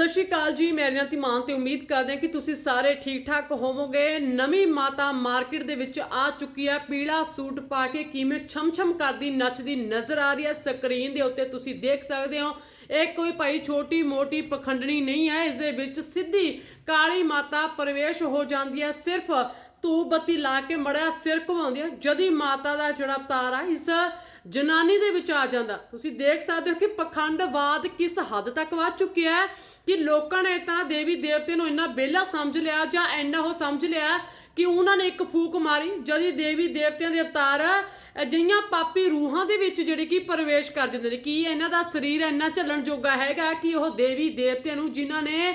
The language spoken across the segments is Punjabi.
ਸਤਿ ਸ਼੍ਰੀ ਅਕਾਲ ਜੀ, ਮੈਂ ਰਿਆਂਤੀ ਮਾਨ ਤੇ ਉਮੀਦ ਕਰਦੇ ਹਾਂ ਕਿ ਤੁਸੀਂ ਸਾਰੇ ਠੀਕ ਠਾਕ ਹੋਵੋਗੇ। ਨਵੀਂ ਮਾਤਾ ਮਾਰਕੀਟ ਦੇ ਵਿੱਚ ਆ ਚੁੱਕੀ ਹੈ, ਪੀਲਾ ਸੂਟ ਪਾ ਕੇ ਕਿਵੇਂ ਛਮਛਮ ਕਰਦੀ, ਨੱਚਦੀ ਨਜ਼ਰ ਆ ਰਹੀ ਹੈ। ਸਕਰੀਨ ਦੇ ਉੱਤੇ ਤੁਸੀਂ ਦੇਖ ਸਕਦੇ ਹੋ, ਇਹ ਕੋਈ ਭਾਈ ਛੋਟੀ ਮੋਟੀ ਪਖੰਡਣੀ ਨਹੀਂ ਹੈ। ਇਸ ਦੇ ਵਿੱਚ ਸਿੱਧੀ ਕਾਲੀ ਮਾਤਾ ਪ੍ਰਵੇਸ਼ ਹੋ ਜਾਂਦੀ ਹੈ। ਸਿਰਫ ਧੂਪ ਬੱਤੀ ਲਾ ਕੇ ਮੜਿਆ ਸਿਰ ਘੁਮਾਉਂਦੀ ਹੈ। ਜਦੀ ਮਾਤਾ ਦਾ ਜਿਹੜਾ ਅਵਤਾਰ ਆ, ਇਸ ਜਨਾਨੀ ਦੇ ਵਿੱਚ ਆ ਜਾਂਦਾ। ਤੁਸੀਂ ਦੇਖ ਸਕਦੇ ਹੋ ਕਿ ਪਖੰਡਵਾਦ ਕਿਸ ਹੱਦ ਤੱਕ ਵੱਧ ਚੁੱਕਿਆ ਹੈ ਕਿ ਲੋਕਾਂ ਨੇ ਤਾਂ ਦੇਵੀ ਦੇਵਤੇ ਨੂੰ ਇੰਨਾ ਬੇਲਾ ਸਮਝ ਲਿਆ ਜਾਂ ਇੰਨਾ ਉਹ ਸਮਝ ਲਿਆ ਕਿ ਉਹਨਾਂ ਨੇ ਇੱਕ ਫੂਕ ਮਾਰੀ ਜਦੀ ਦੇਵੀ ਦੇਵਤਿਆਂ ਦੇ ਅਵਤਾਰ ਅਜਿਹੀਆਂ ਪਾਪੀ ਰੂਹਾਂ ਦੇ ਵਿੱਚ ਜਿਹੜੇ ਕਿ ਪ੍ਰਵੇਸ਼ ਕਰ ਜਾਂਦੇ ਨੇ। ਕੀ ਇਹਨਾਂ ਦਾ ਸਰੀਰ ਇੰਨਾ ਝੱਲਣ ਜੋਗਾ ਹੈਗਾ ਕਿ ਉਹ ਦੇਵੀ ਦੇਵਤਿਆਂ ਨੂੰ ਜਿਨ੍ਹਾਂ ਨੇ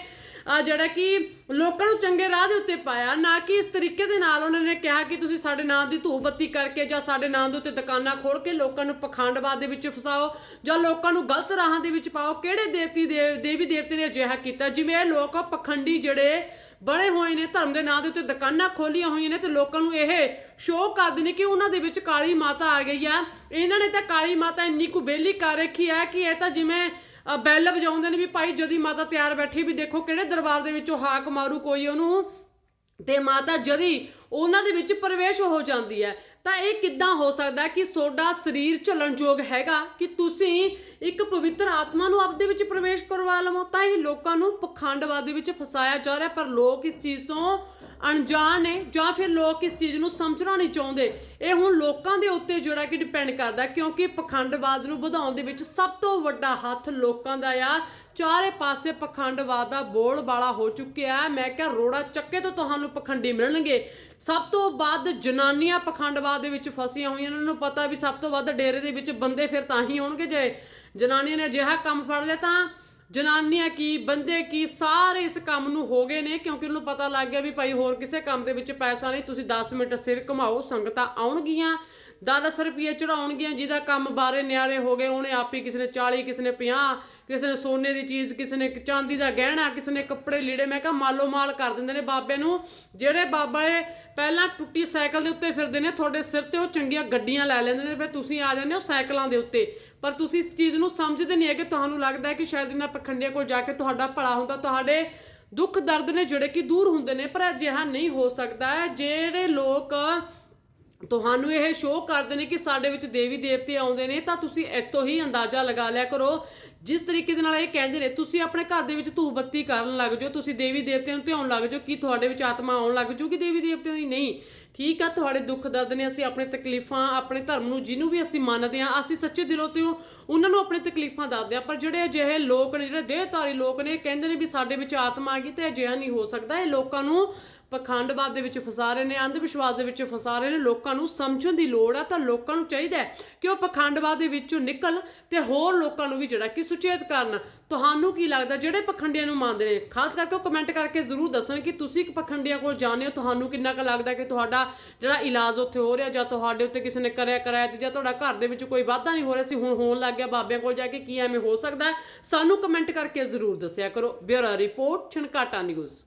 ਜਿਹੜਾ ਕਿ ਲੋਕਾਂ ਨੂੰ ਚੰਗੇ ਰਾਹ ਦੇ ਉੱਤੇ ਪਾਇਆ, ਨਾ ਕਿ ਇਸ ਤਰੀਕੇ ਦੇ ਨਾਲ ਉਹਨਾਂ ਨੇ ਕਿਹਾ ਕਿ ਤੁਸੀਂ ਸਾਡੇ ਨਾਮ ਦੀ ਧੂਪ ਬੱਤੀ ਕਰਕੇ ਜਾਂ ਸਾਡੇ ਨਾਮ ਦੇ ਉੱਤੇ ਦੁਕਾਨਾਂ ਖੋਲ ਕੇ ਲੋਕਾਂ ਨੂੰ ਪਖੰਡਵਾਦ ਦੇ ਵਿੱਚ ਫਸਾਓ ਜਾਂ ਲੋਕਾਂ ਨੂੰ ਗਲਤ ਰਾਹਾਂ ਦੇ ਵਿੱਚ ਪਾਓ, ਕਿਹੜੇ ਦੇਵਤੀ ਦੇਵ ਦੇਵੀ ਦੇਵਤੇ ਨੇ ਅਜਿਹਾ ਕੀਤਾ? ਜਿਵੇਂ ਇਹ ਲੋਕ ਪਖੰਡੀ ਜਿਹੜੇ ਬਣੇ ਹੋਏ ਨੇ, ਧਰਮ ਦੇ ਨਾਂ ਦੇ ਉੱਤੇ ਦੁਕਾਨਾਂ ਖੋਲੀਆਂ ਹੋਈਆਂ ਨੇ ਤੇ ਲੋਕਾਂ ਨੂੰ ਇਹ ਸ਼ੋਅ ਕਰਦੇ ਨੇ ਕਿ ਉਹਨਾਂ ਦੇ ਵਿੱਚ ਕਾਲੀ ਮਾਤਾ ਆ ਗਈ ਆ। ਇਹਨਾਂ ਨੇ ਤਾਂ ਕਾਲੀ ਮਾਤਾ ਇੰਨੀ ਕੁ ਬੇਲੀ ਕਰ ਰੱਖੀ ਆ ਕਿ ਇਹ ਤਾਂ ਜਿਵੇਂ ਬੈਲ ਵਜਾਉਂਦੇ ਨੇ ਵੀ ਭਾਈ ਜਦੀ ਮਾਤਾ ਤਿਆਰ ਬੈਠੀ ਵੀ ਦੇਖੋ ਕਿਹੜੇ ਦਰਬਾਰ ਦੇ ਵਿੱਚੋਂ ਹਾਕ ਮਾਰੂ, ਕੋਈ ਉਹਨੂੰ। ਤੇ ਮਾਤਾ ਜਦੀ ਉਹਨਾਂ ਦੇ ਵਿੱਚ ਪ੍ਰਵੇਸ਼ ਹੋ ਜਾਂਦੀ ਹੈ। ਤਾਂ ਇਹ ਕਿੱਦਾਂ ਹੋ ਸਕਦਾ ਕਿ ਤੁਹਾਡਾ ਸਰੀਰ ਝੱਲਣਯੋਗ ਹੈਗਾ ਕਿ ਤੁਸੀਂ ਇੱਕ ਪਵਿੱਤਰ ਆਤਮਾ ਨੂੰ ਆਪਦੇ ਵਿੱਚ ਪ੍ਰਵੇਸ਼ ਕਰਵਾ ਲਵੋ? ਤਾਂ ਇਹ ਲੋਕਾਂ ਨੂੰ ਪਖੰਡਵਾਦ ਦੇ ਵਿੱਚ ਫਸਾਇਆ ਜਾ ਰਿਹਾ, ਪਰ ਲੋਕ ਇਸ ਚੀਜ਼ ਤੋਂ ਅਣਜਾਣ ਨੇ ਜਾਂ ਫਿਰ ਲੋਕ ਇਸ ਚੀਜ਼ ਨੂੰ ਸਮਝਣਾ ਨਹੀਂ ਚਾਹੁੰਦੇ। ਇਹ ਹੁਣ ਲੋਕਾਂ ਦੇ ਉੱਤੇ ਜਿਹੜਾ ਕਿ ਡਿਪੈਂਡ ਕਰਦਾ ਕਿਉਂਕਿ ਪਖੰਡਵਾਦ ਨੂੰ ਵਧਾਉਣ ਦੇ ਵਿੱਚ ਸਭ ਤੋਂ ਵੱਡਾ ਹੱਥ ਲੋਕਾਂ ਦਾ ਆ। ਚਾਰੇ ਪਾਸੇ ਪਖੰਡਵਾਦ ਦਾ ਬੋਲ ਬਾਲਾ ਹੋ ਚੁੱਕਿਆ ਹੈ। ਮੈਂ ਕਿਹਾ, ਰੋੜਾ ਚੱਕੇ ਤੋਂ ਤੁਹਾਨੂੰ ਪਖੰਡੀ ਮਿਲਣਗੇ। ਸਭ ਤੋਂ ਵੱਧ ਜਨਾਨੀਆਂ ਪਖੰਡਵਾਦ ਦੇ ਵਿੱਚ ਫਸੀਆਂ ਹੋਈਆਂ ਉਹਨਾਂ ਨੂੰ ਪਤਾ ਵੀ ਸਭ ਤੋਂ ਵੱਧ ਡੇਰੇ ਦੇ ਵਿੱਚ ਬੰਦੇ ਫਿਰ ਤਾਂ ਹੀ ਆਉਣਗੇ ਜੇ ਜਨਾਨੀਆਂ ਨੇ ਅਜਿਹਾ ਕੰਮ ਫੜ ਲਿਆ ਤਾਂ। ਜਨਾਨੀਆਂ ਕੀ, ਬੰਦੇ ਕੀ, ਸਾਰੇ ਇਸ ਕੰਮ ਨੂੰ ਹੋ ਗਏ ਨੇ ਕਿਉਂਕਿ ਉਹਨੂੰ ਪਤਾ ਲੱਗ ਗਿਆ ਵੀ ਭਾਈ ਹੋਰ ਕਿਸੇ ਕੰਮ ਦੇ ਵਿੱਚ ਪੈਸਾ ਨਹੀਂ। ਤੁਸੀਂ 10 ਮਿੰਟ ਸਿਰ ਘੁਮਾਓ, ਸੰਗਤਾਂ ਆਉਣਗੀਆਂ। 10 ਰੁਪਏ ਚੜਾਉਣਗੀਆਂ ਜਿਹਦਾ ਕੰਮ ਬਾਰੇ ਨਿਆਰੇ ਹੋ ਗਏ, ਉਹਨੇ ਆਪੀ ਕਿਸੇ ਨੇ 40 ਕਿਸੇ ਨੇ 50 ਕਿਸੇ ਨੇ ਸੋਨੇ ਦੀ ਚੀਜ਼, ਕਿਸੇ ਨੇ ਚਾਂਦੀ ਦਾ ਗਹਿਣਾ, ਕਿਸੇ ਨੇ ਕੱਪੜੇ ਲੀੜੇ, ਮੈਂ ਕਿਹਾ ਮਾਲੋ ਮਾਲ ਕਰ ਦਿੰਦੇ ਨੇ ਬਾਬੇ ਨੂੰ। ਜਿਹੜੇ ਬਾਬਾ ਪਹਿਲਾਂ ਟੁੱਟੀ ਸਾਈਕਲ ਦੇ ਉੱਤੇ ਫਿਰਦੇ ਨੇ, ਤੁਹਾਡੇ ਸਿਰ ਤੇ ਉਹ ਚੰਗੀਆਂ ਗੱਡੀਆਂ ਲੈ ਲੈਂਦੇ ਨੇ, ਫਿਰ ਤੁਸੀਂ ਆ ਜਾਂਦੇ ਹੋ ਸਾਈਕਲਾਂ ਦੇ ਉੱਤੇ। ਪਰ ਤੁਸੀਂ ਇਸ ਚੀਜ਼ ਨੂੰ ਸਮਝਦੇ ਨਹੀਂ ਹੈ ਕਿ ਤੁਹਾਨੂੰ ਲੱਗਦਾ ਹੈ ਕਿ ਸ਼ਾਇਦ ਇਹਨਾਂ ਪਖੰਡੀਆਂ ਕੋਲ ਜਾ ਕੇ ਤੁਹਾਡਾ ਭਲਾ ਹੁੰਦਾ, ਤੁਹਾਡੇ ਦੁੱਖ ਦਰਦ ਨੇ ਜਿਹੜੇ ਕਿ ਦੂਰ ਹੁੰਦੇ ਨੇ, ਪਰ ਅਜਿਹਾ ਨਹੀਂ ਹੋ ਸਕਦਾ ਜਿਹੜੇ ਲੋਕ ਤੁਹਾਨੂੰ ਇਹ ਸ਼ੋਅ ਕਰਦੇ ਨੇ ਕਿ ਸਾਡੇ ਵਿੱਚ ਦੇਵੀ ਦੇਵਤੇ ਆਉਂਦੇ ਨੇ, ਤਾਂ ਤੁਸੀਂ ਇੱਥੋਂ ਹੀ ਅੰਦਾਜ਼ਾ ਲਗਾ ਲਿਆ ਕਰੋ। ਜਿਸ ਤਰੀਕੇ ਦੇ ਨਾਲ ਇਹ ਕਹਿੰਦੇ ਨੇ, ਤੁਸੀਂ ਆਪਣੇ ਘਰ ਦੇ ਵਿੱਚ ਧੂਪ ਬੱਤੀ ਕਰਨ ਲੱਗ ਜਾਓ, ਤੁਸੀਂ ਦੇਵੀ ਦੇਵਤਿਆਂ ਨੂੰ ਧਿਆਉਣ ਲੱਗ ਜਾਓ ਕੀ ਤੁਹਾਡੇ ਵਿੱਚ ਆਤਮਾ ਆਉਣ ਲੱਗ ਜੂਗੀ ਦੇਵੀ ਦੇਵਤਿਆਂ ਦੀ ਨਹੀਂ। ਠੀਕ ਆ, ਤੁਹਾਡੇ ਦੁੱਖ ਦਰਦ ਨੇ ਅਸੀਂ ਆਪਣੇ ਤਕਲੀਫਾਂ, ਆਪਣੇ ਧਰਮ ਨੂੰ ਜਿਹਨੂੰ ਵੀ ਅਸੀਂ ਮੰਨਦੇ ਆ ਅਸੀਂ ਸੱਚੇ ਦਿਲੋਂ ਤੇ ਉਹਨਾਂ ਨੂੰ ਆਪਣੀ ਤਕਲੀਫਾਂ ਦੱਸਦੇ ਆ ਪਰ ਜਿਹੜੇ ਅਜਿਹੇ ਲੋਕ ਨੇ, ਜਿਹੜੇ ਦੇਹਧਾਰੀ ਲੋਕ ਨੇ ਕਹਿੰਦੇ ਨੇ ਵੀ ਸਾਡੇ ਵਿੱਚ ਆਤਮਾ ਆ ਗਈ ਤੇ ਅਜਿਹਾ ਨਹੀਂ ਹੋ ਸਕਦਾ। ਇਹ ਲੋਕਾਂ ਨੂੰ ਪਖੰਡਵਾਦ ਦੇ ਵਿੱਚ ਫਸਾ ਰਹੇ ਨੇ ਅੰਧ ਵਿਸ਼ਵਾਸ ਦੇ ਵਿੱਚ ਫਸਾ ਰਹੇ ਨੇ, ਲੋਕਾਂ ਨੂੰ ਸਮਝਣ ਦੀ ਲੋੜ ਆ ਤਾਂ ਲੋਕਾਂ ਨੂੰ ਚਾਹੀਦਾ ਹੈ ਕਿ ਉਹ ਪਖੰਡਵਾਦ ਦੇ ਵਿੱਚੋਂ ਨਿਕਲ ਤੇ ਹੋਰ ਲੋਕਾਂ ਨੂੰ ਵੀ ਜਿਹੜਾ ਕਿ ਸੁਚੇਤ ਕਰਨ। ਤੁਹਾਨੂੰ ਕੀ ਲੱਗਦਾ, ਜਿਹੜੇ ਪਖੰਡੀਆਂ ਨੂੰ ਮੰਨਦੇ ਨੇ? ਖਾਸ ਕਰਕੇ ਉਹ ਕਮੈਂਟ ਕਰਕੇ ਜ਼ਰੂਰ ਦੱਸਣ ਕਿ ਤੁਸੀਂ ਇੱਕ ਪਖੰਡੀਆਂ ਕੋਲ ਜਾਂਦੇ ਹੋ, ਤੁਹਾਨੂੰ ਕਿੰਨਾ ਕੁ ਲੱਗਦਾ ਕਿ ਤੁਹਾਡਾ ਜਿਹੜਾ ਇਲਾਜ ਉੱਥੇ ਹੋ ਰਿਹਾ ਜਾਂ ਤੁਹਾਡੇ ਉੱਤੇ ਕਿਸੇ ਨੇ ਕਰਿਆ ਕਰਾਇਆ ਤੇ ਜਾਂ ਤੁਹਾਡਾ ਘਰ ਦੇ ਵਿੱਚ ਕੋਈ ਵਾਧਾ ਨਹੀਂ ਹੋ ਰਿਹਾ ਸੀ ਹੁਣ ਹੋਣ ਲੱਗ ਗਿਆ, ਬਾਬਿਆਂ ਕੋਲ ਜਾ ਕੇ ਕੀ ਐਵੇਂ ਹੋ ਸਕਦਾ ਸਾਨੂੰ ਕਮੈਂਟ ਕਰਕੇ ਜ਼ਰੂਰ ਦੱਸਿਆ ਕਰੋ। Bureau report, Chhankata news.